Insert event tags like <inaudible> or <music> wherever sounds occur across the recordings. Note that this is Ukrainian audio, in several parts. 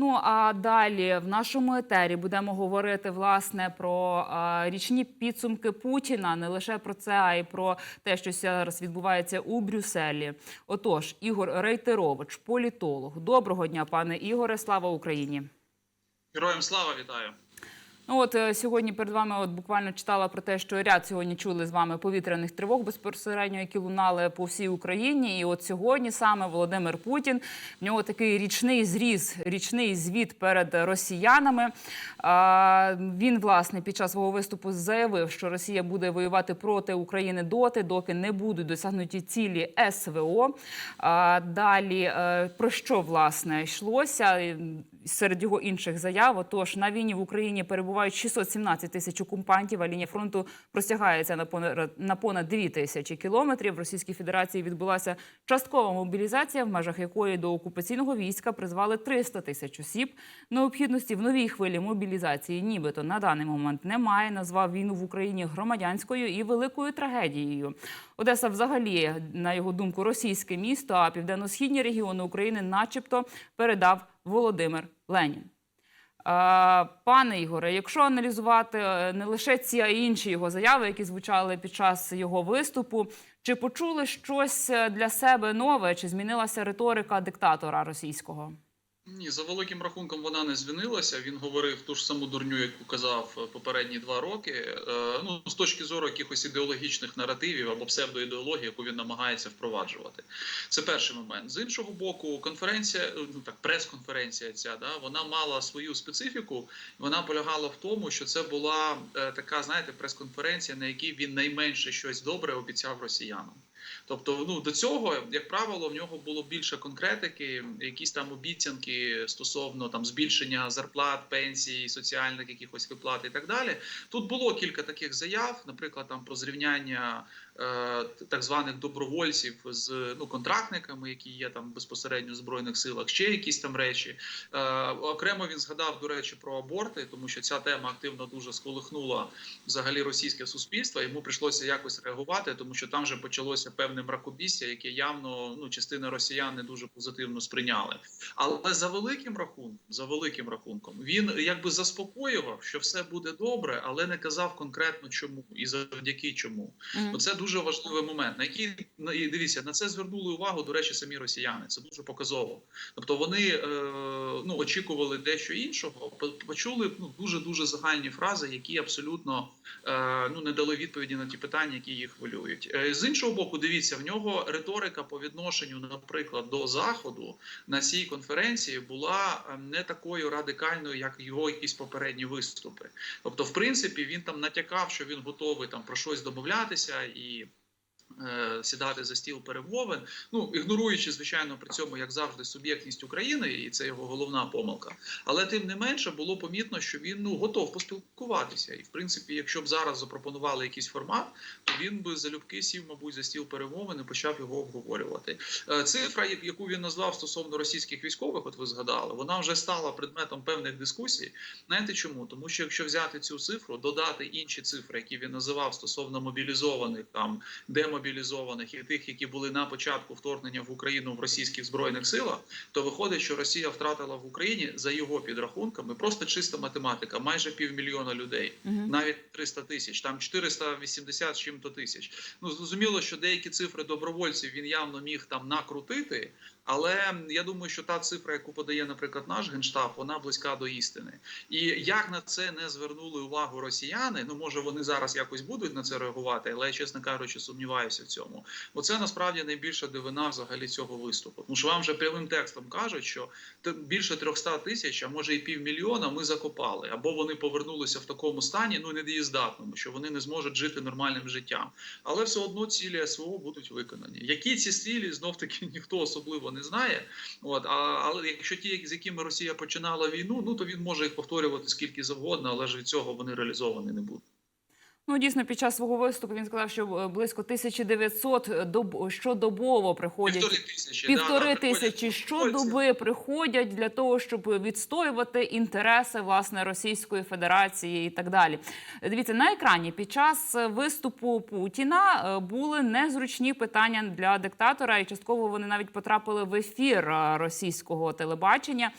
Ну а далі в нашому етері будемо говорити власне про річні підсумки Путіна. Не лише про це, а й про те, що зараз відбувається у Брюсселі. Отож, Ігор Рейтерович, політолог. Доброго дня, пане Ігоре. Слава Україні. Героям слава вітаю. Ну от е, сьогодні перед вами от буквально читала про те, що ряд сьогодні чули з вами повітряних тривог безпосередньо, які лунали по всій Україні. І от сьогодні саме Володимир Путін в нього такий річний зріз, річний звіт перед росіянами. Він власне під час свого виступу заявив, що Росія буде воювати проти України доти, доки не будуть досягнуті цілі СВО. А, далі е, про що власне йшлося? серед його інших заяв. Отож, на війні в Україні перебувають 617 тисяч окупантів, а лінія фронту простягається на понад, на понад 2 тисячі кілометрів. В Російській Федерації відбулася часткова мобілізація, в межах якої до окупаційного війська призвали 300 тисяч осіб. Необхідності в новій хвилі мобілізації, нібито на даний момент немає. Назвав війну в Україні громадянською і великою трагедією. Одеса, взагалі, на його думку, російське місто, а південно-східні регіони України, начебто, передав Володимир Ленін. Е, Пане Ігоре, якщо аналізувати е, не лише ці, а й інші його заяви, які звучали під час його виступу, чи почули щось е, для себе нове, чи змінилася риторика диктатора російського? Ні, за великим рахунком вона не звінилася. Він говорив ту ж саму дурню, яку казав попередні два роки. Е, ну з точки зору якихось ідеологічних наративів або псевдоідеології, яку він намагається впроваджувати. Це перший момент. З іншого боку, конференція, ну так, прес-конференція ця да вона мала свою специфіку. Вона полягала в тому, що це була е, така, знаєте, прес-конференція, на якій він найменше щось добре обіцяв росіянам. Тобто, ну до цього, як правило, в нього було більше конкретики, якісь там обіцянки стосовно там збільшення зарплат, пенсій, соціальних якихось виплат і так далі. Тут було кілька таких заяв, наприклад, там про зрівняння так званих добровольців з ну контрактниками, які є там безпосередньо в збройних силах, ще якісь там речі. Е, окремо він згадав до речі про аборти, тому що ця тема активно дуже сколихнула взагалі російське суспільство. Йому прийшлося якось реагувати, тому що там вже почалося певне мракобісся, яке явно ну частина росіян не дуже позитивно сприйняли. Але за великим рахунком, за великим рахунком, він якби заспокоював, що все буде добре, але не казав конкретно чому і завдяки чому. Mm. Це дуже важливий момент. На який і дивіться на це звернули увагу. До речі, самі росіяни. Це дуже показово. Тобто вони е, ну очікували дещо іншого, почули ну дуже дуже загальні фрази, які абсолютно е, ну не дали відповіді на ті питання, які їх хвилюють. Е, з іншого боку, дивіться, в нього риторика по відношенню, наприклад, до заходу на цій конференції була не такою радикальною, як його якісь попередні виступи. Тобто, в принципі, він там натякав, що він готовий там про щось домовлятися і. Сідати за стіл перемовин, ну ігноруючи, звичайно, при цьому, як завжди, суб'єктність України, і це його головна помилка. Але тим не менше було помітно, що він ну готов поспілкуватися. І в принципі, якщо б зараз запропонували якийсь формат, то він би залюбки сів, мабуть, за стіл перемовин і почав його обговорювати. Цифра, яку він назвав стосовно російських військових, от ви згадали, вона вже стала предметом певних дискусій. Знаєте чому? Тому що якщо взяти цю цифру, додати інші цифри, які він називав стосовно мобілізованих там демобілізованих, мобілізованих і тих, які були на початку вторгнення в Україну в російських збройних силах, то виходить, що Росія втратила в Україні за його підрахунками просто чиста математика, майже півмільйона людей, угу. навіть 300 тисяч, там 480 з чим-то тисяч. Ну зрозуміло, що деякі цифри добровольців він явно міг там накрутити. Але я думаю, що та цифра, яку подає, наприклад, наш генштаб, вона близька до істини. І як на це не звернули увагу росіяни, ну може вони зараз якось будуть на це реагувати, але я, чесно кажучи, сумніваюся в цьому. Бо це насправді найбільша дивина взагалі цього виступу. Тому що вам вже прямим текстом кажуть, що більше 300 тисяч, а може і півмільйона, ми закопали, або вони повернулися в такому стані, ну недієздатному, що вони не зможуть жити нормальним життям. Але все одно цілі СВО будуть виконані. Які ці цілі знов таки <laughs> ніхто особливо не знає. От а, але якщо ті, з якими Росія починала війну, ну то він може їх повторювати скільки завгодно, але ж від цього вони реалізовані не будуть. Ну, дійсно, під час свого виступу він сказав, що близько 1900 доб... щодобово приходять півтори тисячі, півтори да, тисячі щодоби приходять для того, щоб відстоювати інтереси власне Російської Федерації і так далі. Дивіться на екрані під час виступу Путіна були незручні питання для диктатора, і частково вони навіть потрапили в ефір російського телебачення.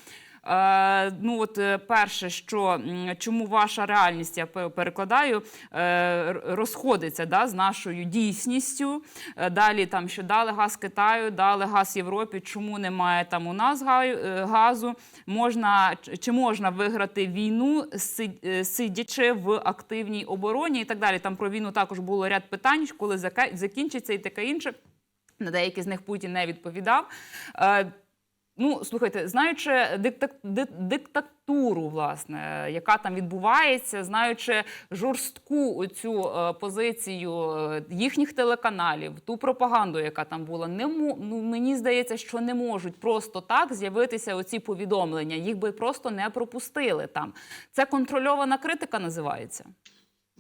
Е, ну, от е, перше, що чому ваша реальність, я перекладаю, е, розходиться да, з нашою дійсністю. Далі там, що дали газ Китаю, дали газ Європі, чому немає там у нас газу? Можна чи можна виграти війну, сидячи в активній обороні і так далі. Там про війну також було ряд питань, коли закінчиться і таке інше. На деякі з них Путін не відповідав. Ну, слухайте, знаючи диктатуру, власне, яка там відбувається, знаючи жорстку оцю е, позицію е, їхніх телеканалів, ту пропаганду, яка там була, не ну, мені здається, що не можуть просто так з'явитися оці повідомлення. Їх би просто не пропустили там. Це контрольована критика називається.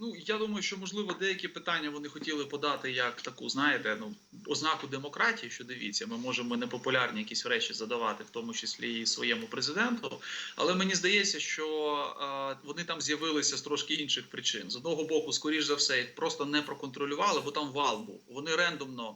Ну я думаю, що можливо деякі питання вони хотіли подати як таку, знаєте, ну ознаку демократії. Що дивіться, ми можемо непопулярні якісь речі задавати, в тому числі і своєму президенту. Але мені здається, що е, вони там з'явилися з трошки інших причин. З одного боку, скоріш за все, їх просто не проконтролювали, бо там вал був. Вони рендомно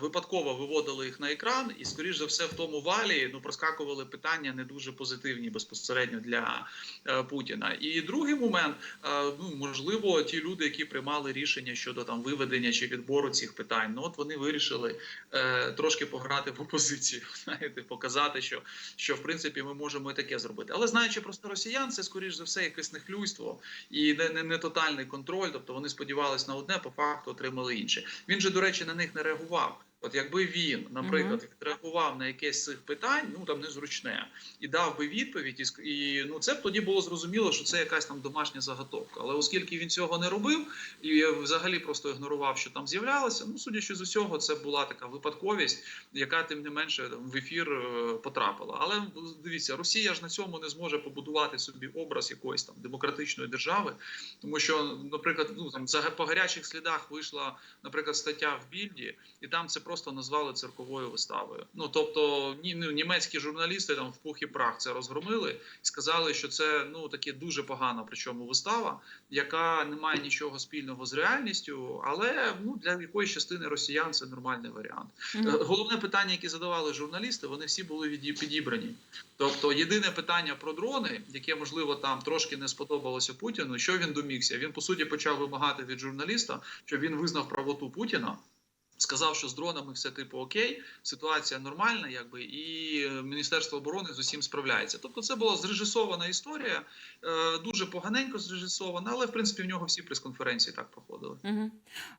випадково виводили їх на екран, і скоріш за все в тому валі ну проскакували питання не дуже позитивні безпосередньо для е, Путіна. І другий момент, е, ну можливо, ті люди, які приймали рішення щодо там виведення чи відбору цих питань, ну от вони вирішили е, трошки пограти в опозицію, <laughs> знаєте, показати, що, що в принципі ми можемо і таке зробити. Але знаючи просто росіян, це скоріш за все якесь нехлюйство і не, не, не тотальний контроль. Тобто вони сподівались на одне, по факту отримали інше. Він же, до речі, на них не реагував. atual. От якби він, наприклад, реагував на якесь з цих питань, ну там незручне, і дав би відповідь, і, і ну це б тоді було зрозуміло, що це якась там домашня заготовка. Але оскільки він цього не робив і взагалі просто ігнорував, що там з'являлося, ну судячи з усього, це була така випадковість, яка тим не менше там, в ефір е, потрапила. Але дивіться, Росія ж на цьому не зможе побудувати собі образ якоїсь там демократичної держави, тому що, наприклад, ну там за по гарячих слідах вийшла, наприклад, стаття в більді, і там це просто назвали цирковою виставою. Ну тобто, ні, ну, німецькі журналісти там в пух і прах це розгромили і сказали, що це ну таке дуже погана, причому вистава, яка не має нічого спільного з реальністю, але ну для якоїсь частини росіян це нормальний варіант. Е, Головне питання, яке задавали журналісти, вони всі були підібрані. Тобто, єдине питання про дрони, яке можливо там трошки не сподобалося Путіну, що він домігся? Він по суті почав вимагати від журналіста, щоб він визнав правоту Путіна. Сказав, що з дронами все типу окей, ситуація нормальна, якби і Міністерство оборони з усім справляється. Тобто, це була зрежисована історія, е, дуже поганенько зрежисована, але в принципі в нього всі прес-конференції так проходили. Угу.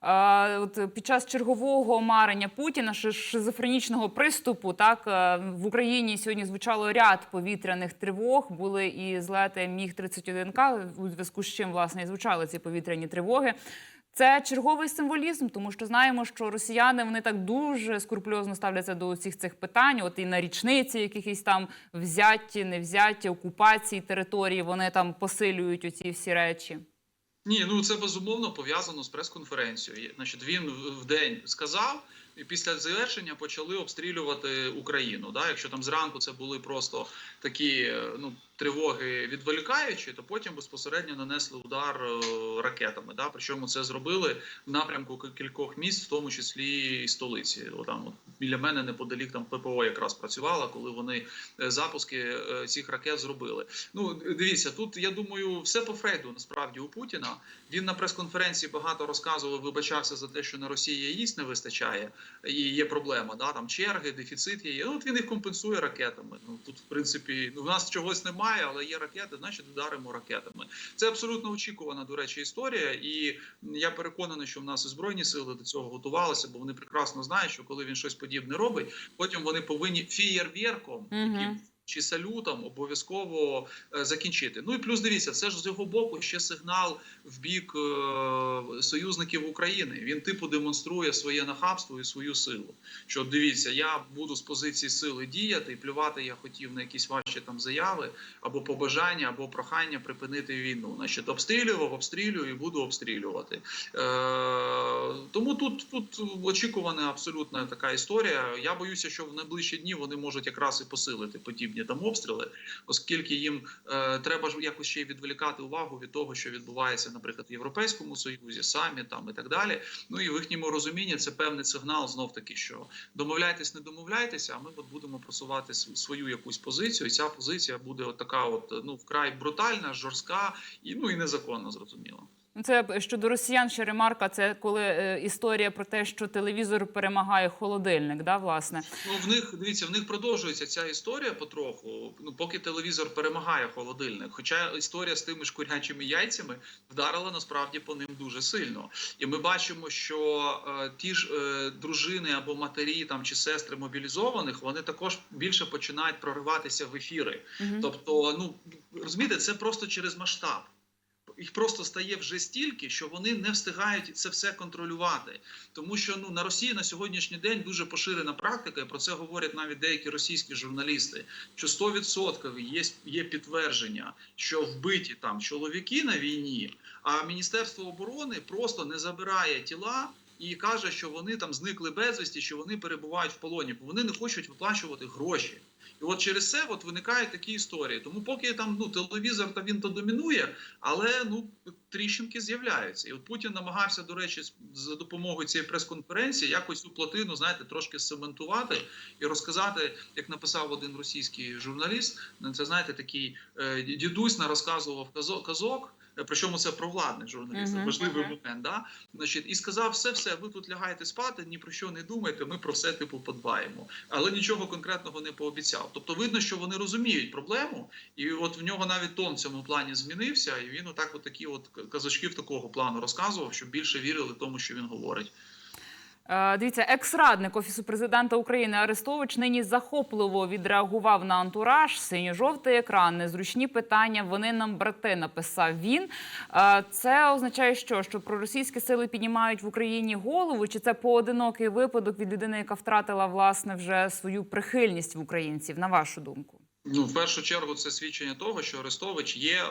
А, от під час чергового марення Путіна шизофренічного приступу, так е, в Україні сьогодні звучало ряд повітряних тривог. Були і злети міг 31 к у зв'язку з чим власне і звучали ці повітряні тривоги. Це черговий символізм, тому що знаємо, що росіяни вони так дуже скрупульозно ставляться до усіх цих питань. От і на річниці якихось там взяті, невзяті, окупації території, вони там посилюють оці всі речі. Ні, ну це безумовно пов'язано з прес-конференцією. Значить, він в в день сказав, і після завершення почали обстрілювати Україну. Да? Якщо там зранку це були просто такі е, ну, тривоги відволікаючі, то потім безпосередньо нанесли удар е, ракетами. Да? Причому це зробили в напрямку кількох міст, в тому числі і столиці. О, Там, от, біля мене неподалік там ППО якраз працювала, коли вони е, запуски е, цих ракет зробили. Ну дивіться, тут я думаю, все по Фрейду насправді у Путіна. Він на прес-конференції багато розказував, вибачався за те, що на Росії яїць не вистачає, і є проблема. Да, там черги, дефіцит є. Ну, от він їх компенсує ракетами. Ну тут, в принципі, ну, в нас чогось немає, але є ракети, значить вдаримо ракетами. Це абсолютно очікувана, до речі, історія. І я переконаний, що в нас і збройні сили до цього готувалися, бо вони прекрасно знають, що коли він щось подібне робить, потім вони повинні фієрверком, Мгм. Чи салютом обов'язково е, закінчити. Ну і плюс дивіться, це ж з його боку ще сигнал в бік е, союзників України. Він типу демонструє своє нахабство і свою силу. Що дивіться, я буду з позиції сили діяти і плювати я хотів на якісь ваші там заяви або побажання, або прохання припинити війну. Значить, обстрілював, обстрілюю і буду обстрілювати. Е, тому тут, тут очікувана абсолютно така історія. Я боюся, що в найближчі дні вони можуть якраз і посилити подібні відповідні там обстріли, оскільки їм е, треба ж якось ще й відволікати увагу від того, що відбувається, наприклад, в Європейському Союзі, самі там і так далі. Ну і в їхньому розумінні це певний сигнал, знов таки, що домовляйтесь, не домовляйтеся, а ми от будемо просувати свою якусь позицію. І ця позиція буде от така, от ну вкрай брутальна, жорстка і ну і незаконна, зрозуміло. Це щодо росіян ще ремарка. Це коли е, історія про те, що телевізор перемагає холодильник, да, власне. Ну в них дивіться, в них продовжується ця історія потроху. Ну поки телевізор перемагає холодильник. Хоча історія з тими ж курячими яйцями вдарила насправді по ним дуже сильно. І ми бачимо, що е, ті ж е, дружини або матері там чи сестри мобілізованих вони також більше починають прориватися в ефіри. Мгм. Тобто, ну розумієте, це просто через масштаб. Їх просто стає вже стільки, що вони не встигають це все контролювати. Тому що ну на Росії на сьогоднішній день дуже поширена практика, і про це говорять навіть деякі російські журналісти. Що 100% є, є підтвердження, що вбиті там чоловіки на війні, а Міністерство оборони просто не забирає тіла. І каже, що вони там зникли безвісті, що вони перебувають в полоні, бо вони не хочуть виплачувати гроші. І от через це от виникають такі історії. Тому поки там ну телевізор та він то домінує, але ну тріщинки з'являються. І от Путін намагався, до речі, за допомогою цієї прес-конференції якось цю плотину, знаєте, трошки сементувати і розказати, як написав один російський журналіст. Це знаєте, такий е, дідусь нарозказував казо- казок. е, Причому це провладний журналіст, Мгм. важливий Мгм. момент. Да? Значить, і сказав: все, все, ви тут лягаєте спати, ні про що не думайте, ми про все типу подбаємо. Але нічого конкретного не пообіцяв. Тобто, видно, що вони розуміють проблему, і от в нього навіть тон в цьому плані змінився, і він отак, от такі от казачків такого плану розказував, щоб більше вірили тому, що він говорить. Е, Дивіться, екс-радник офісу президента України Арестович нині захопливо відреагував на антураж. Синьо-жовтий екран, незручні питання. Вони нам брати написав він. Е, Це означає, що що проросійські сили піднімають в Україні голову, чи це поодинокий випадок від людини, яка втратила власне вже свою прихильність в українців, на вашу думку? Ну, в першу чергу, це свідчення того, що Арестович є.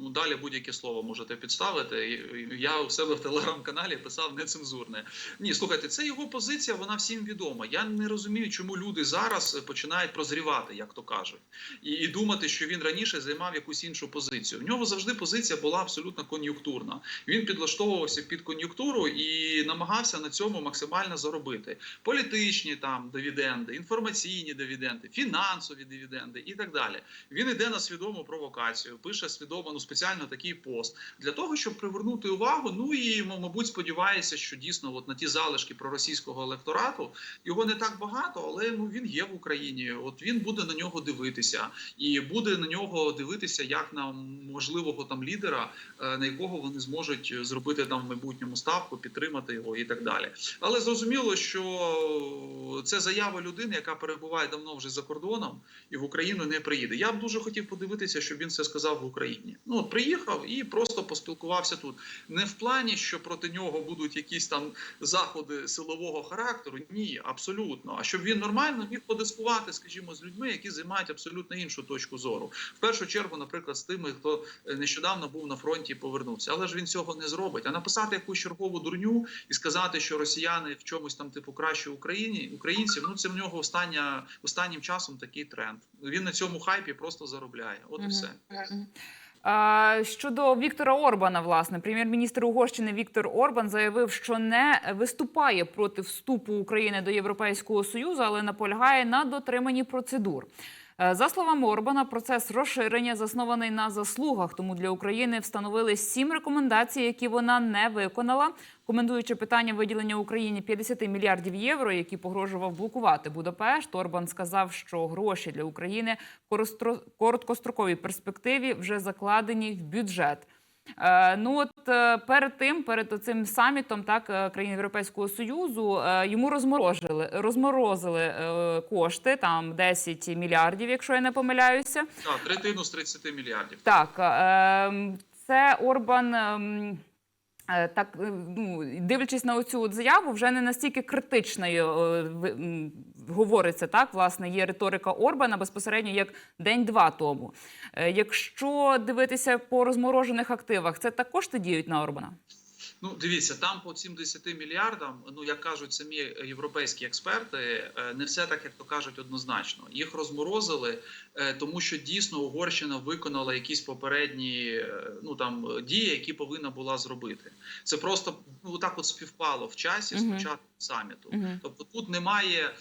Ну далі будь-яке слово можете підставити. Я у себе в телеграм-каналі писав нецензурне. Ні, слухайте, це його позиція, вона всім відома. Я не розумію, чому люди зараз починають прозрівати, як то кажуть, і, і думати, що він раніше займав якусь іншу позицію. В нього завжди позиція була абсолютно кон'юнктурна. Він підлаштовувався під кон'юнктуру і намагався на цьому максимально заробити політичні там дивіденди, інформаційні дивіденди, фінансові дивіденди і так далі. Він іде на свідому провокацію, пише свідомо ну, спеціально такий пост для того, щоб привернути увагу. Ну і мабуть сподівається, що дійсно от на ті залишки проросійського електорату його не так багато, але ну він є в Україні. От він буде на нього дивитися, і буде на нього дивитися як на можливого там лідера, е, на якого вони зможуть зробити там в майбутньому ставку, підтримати його і так далі. Але зрозуміло, що це заява людини, яка перебуває давно вже за кордоном і в Україну не приїде. Я б дуже хотів подивитися, щоб він це сказав в Україні. Ну от приїхав і просто поспілкувався тут. Не в плані, що проти нього будуть якісь там заходи силового характеру. Ні, абсолютно. А щоб він нормально міг подискувати, скажімо, з людьми, які займають абсолютно іншу точку зору. В першу чергу, наприклад, з тими, хто е, нещодавно був на фронті і повернувся. Але ж він цього не зробить. А написати якусь чергову дурню і сказати, що росіяни в чомусь там типу краще Україні українців. Ну це в нього остання останнім часом такий тренд. Він на цьому хайпі просто заробляє. От і все. Щодо Віктора Орбана, власне, прем'єр-міністр Угорщини Віктор Орбан заявив, що не виступає проти вступу України до Європейського союзу, але наполягає на дотриманні процедур. Е, За словами Орбана, процес розширення заснований на заслугах. Тому для України встановили сім рекомендацій, які вона не виконала. Коментуючи питання виділення Україні 50 мільярдів євро, які погрожував блокувати Будапешт, Орбан сказав, що гроші для України в короткостроковій перспективі вже закладені в бюджет. Е, ну от е, перед тим, перед цим самітом, так е, країн Європейського союзу йому розморозили, розморозили кошти, там 10 мільярдів, якщо я не помиляюся. Так, третину з 30 мільярдів. Так, е, це Орбан. Е, Так, е, ну дивлячись на оцю заяву, вже не настільки критичною е, говориться так. Власне, є риторика Орбана безпосередньо як день-два тому. Якщо дивитися по розморожених активах, це також ти діють на Орбана? Ну, дивіться, там по цим 10 мільярдам, ну як кажуть самі європейські експерти, е, не все так, як то кажуть, однозначно. Їх розморозили, е, тому що дійсно Угорщина виконала якісь попередні е, ну там дії, які повинна була зробити. Це просто ну так от співпало в часі спочатку саміту. Мгм. Тобто тут немає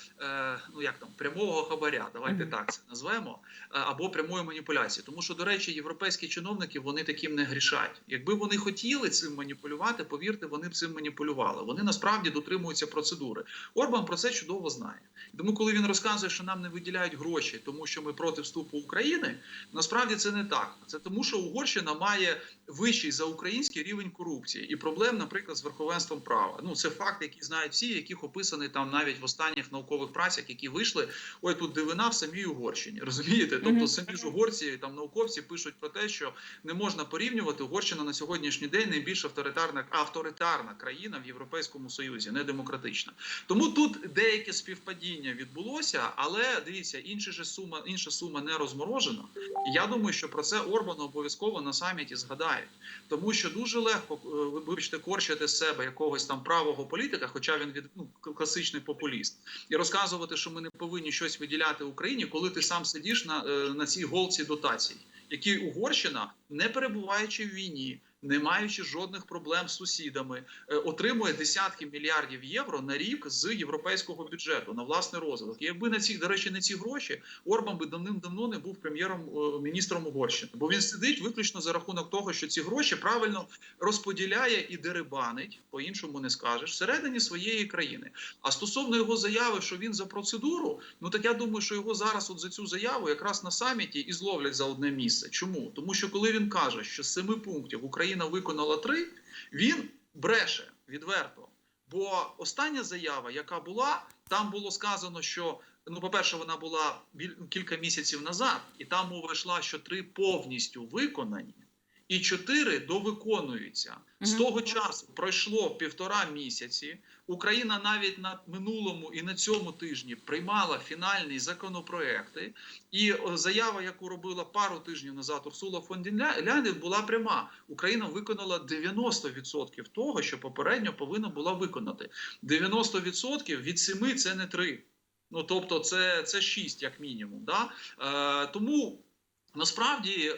ну як там прямого хабаря, давайте Мгм. так це назвемо, або прямої маніпуляції. Тому що, до речі, європейські чиновники вони таким не грішать. Якби вони хотіли цим маніпулювати, повірте, вони цим маніпулювали. Вони насправді дотримуються процедури. Орбан про це чудово знає. Тому, коли він розказує, що нам не виділяють гроші, тому що ми проти вступу України, насправді це не так. Це тому, що Угорщина має вищий за український рівень корупції і проблем, наприклад, з верховенством права. Ну це факт, який знають всі, яких описаний там навіть в останніх наукових працях, які вийшли. Ой, тут дивина в самій Угорщині. Розумієте? Тобто самі ж угорці, там науковці пишуть про те, що не можна порівнювати Угорщина на сьогоднішній день найбільш авторитарна авторитарна країна в Європейському Союзі, не демократична. Тому тут деяке співпадіння відбулося, але дивіться, інша же сума, інша сума не розморожена. І я думаю, що про це Орбан обов'язково на саміті згадають, тому що дуже легко е, вибачте, корчити з себе якогось там правого політика, хоча він від ну, класичний популіст, і розказувати, що ми не повинні щось виділяти Україні, коли ти сам сидиш на, е, на цій голці дотацій, які Угорщина, не перебуваючи в війні. Не маючи жодних проблем з сусідами, е, отримує десятки мільярдів євро на рік з європейського бюджету на власний розвиток. І якби на ці до речі, не ці гроші Орбан би давним-давно не був прем'єром е, міністром Угорщини, бо він сидить виключно за рахунок того, що ці гроші правильно розподіляє і дерибанить, по-іншому не скажеш, всередині своєї країни. А стосовно його заяви, що він за процедуру, ну так я думаю, що його зараз от за цю заяву якраз на саміті і зловлять за одне місце. Чому? Тому що коли він каже, що з семи пунктів Україна виконала три, він бреше відверто. Бо остання заява, яка була, там було сказано, що ну, по-перше, вона була біль- кілька місяців назад, і там мова йшла, що три повністю виконані, і чотири довиконуються. З того часу пройшло півтора місяці. Україна навіть на минулому і на цьому тижні приймала фінальні законопроекти. І заява, яку робила пару тижнів назад Урсула фон Ляйн, була пряма. Україна виконала 90% того, що попередньо повинна була виконати. 90% від 7 – це не 3. Ну тобто, це, це 6, як мінімум. Да? Е, тому. Насправді е,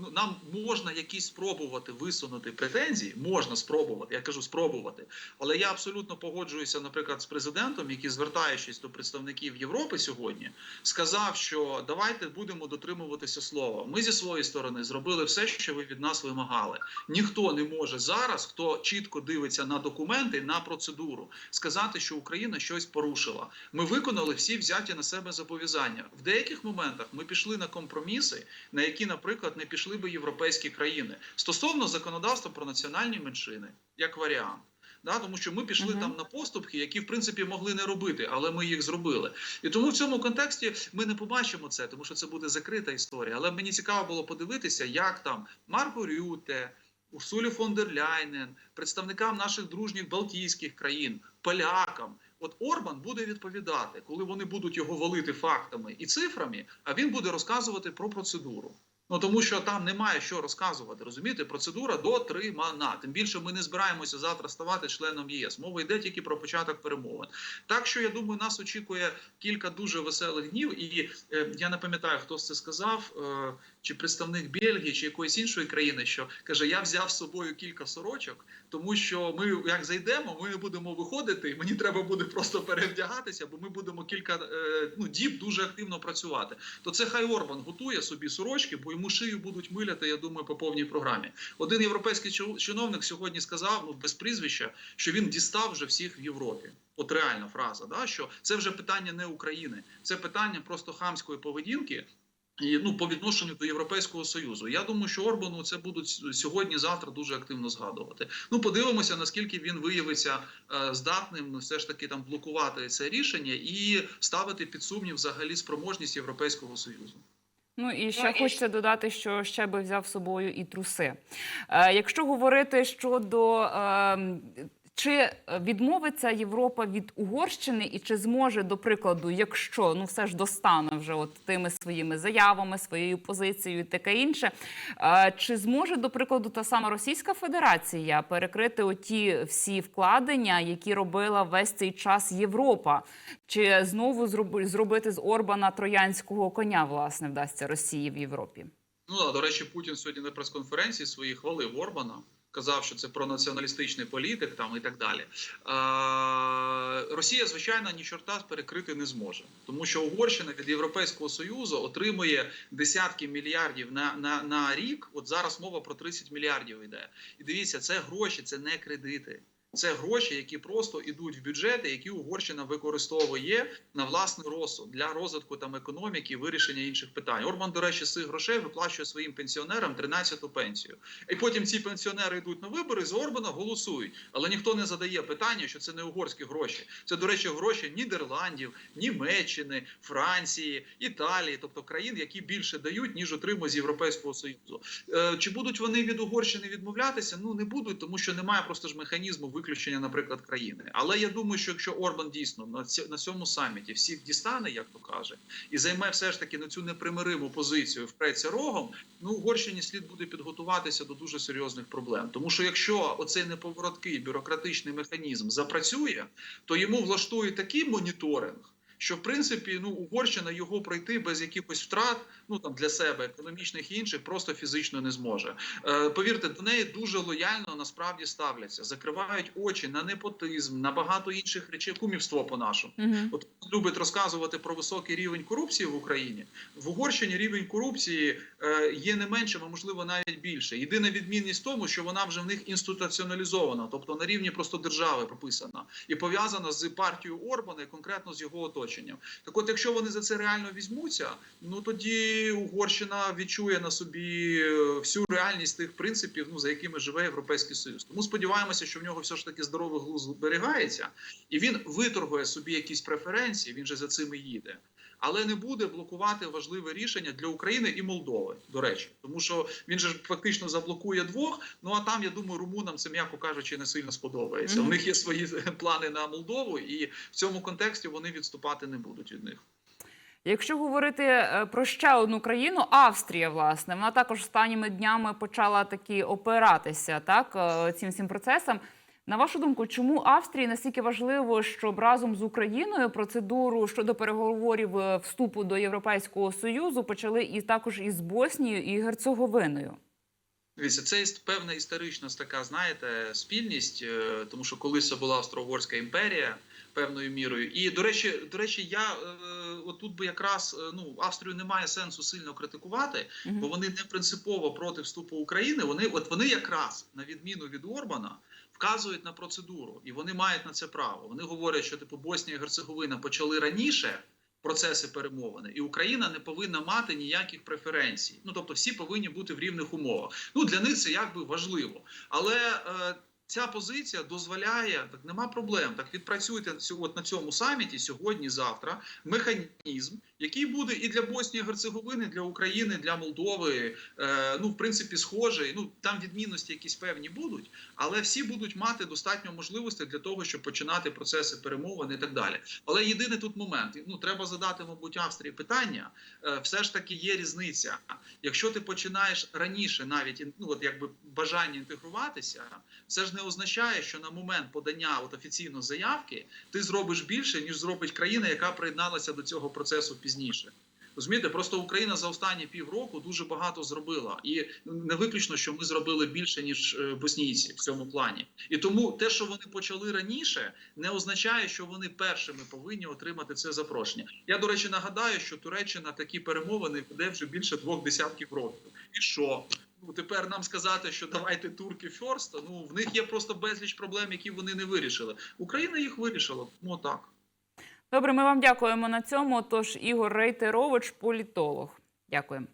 ну, нам можна якісь спробувати висунути претензії, можна спробувати, я кажу спробувати. Але я абсолютно погоджуюся, наприклад, з президентом, який, звертаючись до представників Європи сьогодні, сказав, що давайте будемо дотримуватися слова. Ми зі своєї сторони зробили все, що ви від нас вимагали. Ніхто не може зараз, хто чітко дивиться на документи, на процедуру, сказати, що Україна щось порушила. Ми виконали всі взяті на себе зобов'язання. В деяких моментах ми пішли на компроміси, на які, наприклад, не пішли би європейські країни стосовно законодавства про національні меншини, як варіант. Да, тому що ми пішли Мгм. там на поступки, які в принципі могли не робити, але ми їх зробили. І тому в цьому контексті ми не побачимо це, тому що це буде закрита історія. Але мені цікаво було подивитися, як там Марко Рюте, Урсулі фон дер Ляйнен, представникам наших дружніх Балтійських країн, полякам. От Орбан буде відповідати, коли вони будуть його валити фактами і цифрами, а він буде розказувати про процедуру. Ну тому що там немає що розказувати. Розумієте, процедура дотримана. Тим більше ми не збираємося завтра ставати членом ЄС. Мова йде тільки про початок перемовин. Так що я думаю, нас очікує кілька дуже веселих днів. І е, я не пам'ятаю, хто це сказав, е, чи представник Бельгії, чи якоїсь іншої країни, що каже: Я взяв з собою кілька сорочок, тому що ми як зайдемо, ми не будемо виходити. і Мені треба буде просто перевдягатися, бо ми будемо кілька е, ну діб дуже активно працювати. То це хай Орбан готує собі сорочки, бо йому шию будуть миляти. Я думаю, по повній програмі. Один європейський чиновник сьогодні сказав, ну без прізвища, що він дістав вже всіх в Європі. От реальна фраза, да що це вже питання не України, це питання просто хамської поведінки. І ну по відношенню до Європейського союзу, я думаю, що Орбану це будуть сьогодні-завтра дуже активно згадувати. Ну подивимося, наскільки він виявиться е, здатним все ж таки там блокувати це рішення і ставити під сумнів взагалі спроможність Європейського союзу. Ну і ще Ну, хочеться додати, що ще би взяв з собою і труси. Е, якщо говорити щодо. Е, Чи е, відмовиться Європа від Угорщини, і чи зможе, до прикладу, якщо ну все ж достане вже от тими своїми заявами, своєю позицією, і таке інше, е, чи зможе, до прикладу, та сама Російська Федерація перекрити оті всі вкладення, які робила весь цей час Європа? Чи знову зроби- зробити з Орбана троянського коня власне вдасться Росії в Європі? Ну до речі, Путін сьогодні на прес-конференції своїй хвалив Орбана. Казав, що це про націоналістичний політик там і так далі. Росія, звичайно, ні чорта перекрити не зможе, тому що Угорщина від Європейського союзу отримує десятки мільярдів на, на, на рік. От зараз мова про 30 мільярдів йде. І дивіться, це гроші, це не кредити. Це гроші, які просто йдуть в бюджети, які Угорщина використовує на власний розсуд для розвитку там економіки вирішення інших питань. Орбан, до речі, з цих грошей виплачує своїм пенсіонерам 13-ту пенсію. І потім ці пенсіонери йдуть на вибори за Орбана голосують. Але ніхто не задає питання, що це не угорські гроші. Це, до речі, гроші Нідерландів, Німеччини, Франції, Італії, тобто країн, які більше дають, ніж отримує з Європейського союзу. Е, Чи будуть вони від Угорщини відмовлятися? Ну не будуть, тому що немає просто ж механізму виключення, наприклад, країни. Але я думаю, що якщо Орбан дійсно на на цьому саміті всіх дістане, як то каже, і займе все ж таки на цю непримириву позицію впреться рогом, ну Угорщині слід буде підготуватися до дуже серйозних проблем. Тому що якщо оцей неповороткий бюрократичний механізм запрацює, то йому влаштують такий моніторинг. Що в принципі ну Угорщина його пройти без якихось втрат, ну там для себе економічних і інших, просто фізично не зможе. Е, повірте, до неї дуже лояльно насправді ставляться, закривають очі на непотизм, на багато інших речей, кумівство по нашому. Угу. От любить розказувати про високий рівень корупції в Україні. В Угорщині рівень корупції е, є не меншим, а можливо навіть більше. Єдина відмінність в тому, що вона вже в них інституціоналізована, тобто на рівні просто держави прописана і пов'язана з партією Орбана і конкретно з його оточенням. Так, от, якщо вони за це реально візьмуться, ну тоді Угорщина відчує на собі е, всю реальність тих принципів, ну за якими живе Європейський Союз. Тому сподіваємося, що в нього все ж таки здоровий глузд зберігається, і він виторгує собі якісь преференції. Він же за цим і їде. Але не буде блокувати важливе рішення для України і Молдови, до речі, тому що він же фактично заблокує двох. Ну а там я думаю, румунам це м'яко кажучи не сильно сподобається. Мгм. У них є свої <laughs> плани на Молдову, і в цьому контексті вони відступати не будуть від них. Якщо говорити е, про ще одну країну, Австрія, власне, вона також останніми днями почала таки опиратися так е, цим всім процесам. На вашу думку, чому Австрії настільки важливо, щоб разом з Україною процедуру щодо переговорів е, вступу до Європейського союзу почали і також із Боснією і Герцеговиною? Дивіться, це певна історична така, знаєте, спільність, е, тому що колись була Австро-Угорська імперія певною мірою. І до речі, до речі, я е, отут би якраз е, ну Австрію немає сенсу сильно критикувати, бо вони не принципово проти вступу України. Вони, от вони якраз на відміну від Орбана. Вказують на процедуру, і вони мають на це право. Вони говорять, що типу Боснія і Герцеговина почали раніше процеси перемовини, і Україна не повинна мати ніяких преференцій. Ну тобто, всі повинні бути в рівних умовах. Ну для них це якби важливо, але е, ця позиція дозволяє так, нема проблем. Так відпрацюйте от на цьому саміті сьогодні, завтра механізм, який буде і для Боснії Герцеговини, для України, для Молдови. Е, ну в принципі, схожий. Ну там відмінності якісь певні будуть, але всі будуть мати достатньо можливостей для того, щоб починати процеси перемовин і так далі. Але єдиний тут момент: ну треба задати, мабуть, Австрії питання. Е, все ж таки є різниця. Якщо ти починаєш раніше, навіть ну от якби бажання інтегруватися, це ж не означає, що на момент подання от офіційно заявки ти зробиш більше, ніж зробить країна, яка приєдналася до цього процесу пізніше. Розумієте, просто Україна за останні півроку дуже багато зробила, і не виключно, що ми зробили більше ніж е, боснійці в цьому плані. І тому те, що вони почали раніше, не означає, що вони першими повинні отримати це запрошення. Я до речі нагадаю, що Туреччина такі перемовини веде вже більше двох десятків років. І що? Ну тепер нам сказати, що давайте турки фьорст, Ну в них є просто безліч проблем, які вони не вирішили. Україна їх вирішила. Ну так. Добре, ми вам дякуємо на цьому. Тож Ігор Рейтерович, політолог. Дякуємо.